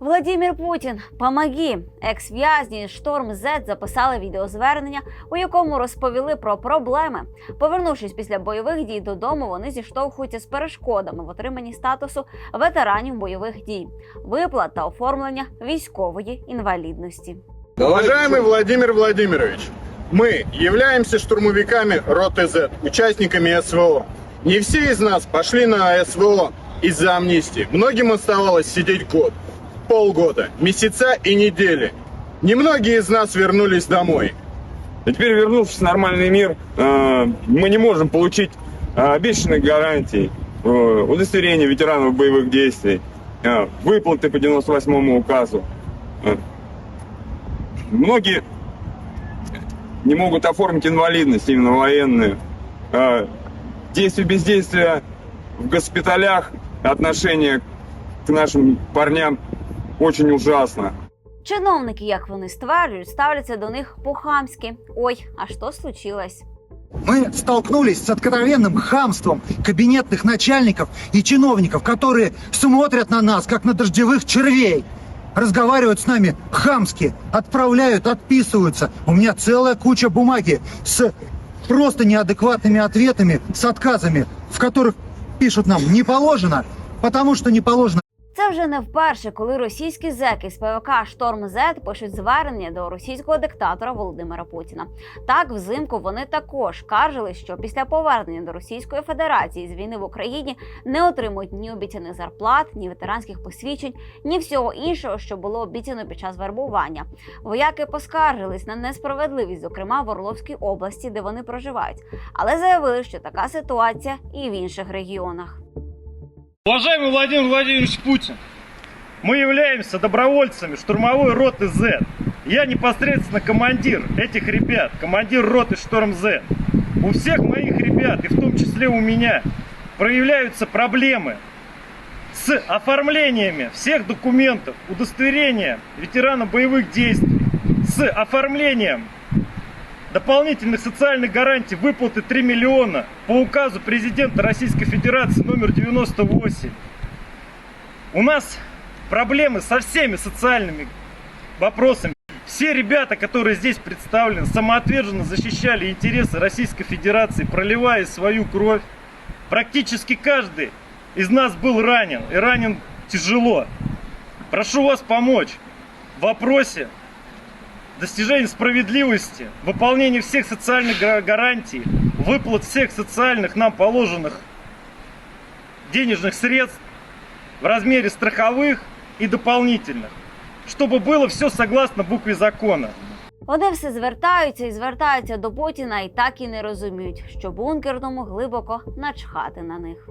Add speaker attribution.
Speaker 1: Владімір Путін, помоги! Екс-в'язні Шторм Z записали відеозвернення, у якому розповіли про проблеми. Повернувшись після бойових дій додому, вони зіштовхуються з перешкодами в отриманні статусу ветеранів бойових дій, виплат та оформлення військової інвалідності.
Speaker 2: Уважаемый Владимир Владимирович, мы являемся штурмовиками роты Z, участниками СВО. Не все из нас пошли на СВО из-за амнистии. Многим оставалось сидеть год, Полгода, месяца и недели. Немногие из нас вернулись домой.
Speaker 3: И теперь, вернувшись в нормальный мир, э, мы не можем получить э, обещанных гарантий, э, удостоверения ветеранов боевых действий, выплаты по 98 указу. Многие не могут оформить инвалидность, именно военную. Действие бездействия в госпиталях, отношение к нашим парням очень ужасно.
Speaker 1: Чиновники, як вони стверджують, ставляться до них по-хамськи. Ой, а що случилось?
Speaker 4: Мы столкнулись с откровенным хамством кабинетных начальников и чиновников, которые смотрят на нас, как на дождевых червей. Разговаривают с нами хамски, отправляют, отписываются. У меня целая куча бумаги с просто неадекватными ответами, с отказами, в которых пишут нам «не положено», потому что не положено.
Speaker 1: Це вже не вперше, коли російські зеки з ПВК Шторм Z пишуть звернення до російського диктатора Володимира Путіна. Так, взимку вони також скаржили, що після повернення до Російської Федерації з війни в Україні не отримують ні обіцяних зарплат, ні ветеранських посвідчень, ні всього іншого, що було обіцяно під час вербування. Вояки поскаржились на несправедливість, зокрема в Орловській області, де вони проживають, але заявили, що така ситуація і в інших регіонах.
Speaker 5: Уважаемый Владимир Владимирович Путин, мы являемся добровольцами штурмовой роты Z. Я непосредственно командир этих ребят, командир роты Шторм Z. У всех моих ребят, и в том числе у меня, проявляются проблемы с оформлениями всех документов, удостоверения ветерана боевых действий, с оформлением дополнительных социальных гарантий выплаты 3 миллиона по указу президента Российской Федерации номер 98. У нас проблемы со всеми социальными вопросами. Все ребята, которые здесь представлены, самоотверженно защищали интересы Российской Федерации, проливая свою кровь. Практически каждый из нас был ранен, и ранен тяжело. Прошу вас помочь в вопросе достижения справедливости, выполнения всех социальных га- гарантий, выплат всех социальных нам положенных денежных средств в размере страховых и дополнительных, чтобы было все согласно букве закона.
Speaker 1: Вони все звертаються і звертаються до Путіна і так і не розуміють, що бункерному глибоко начхати на них.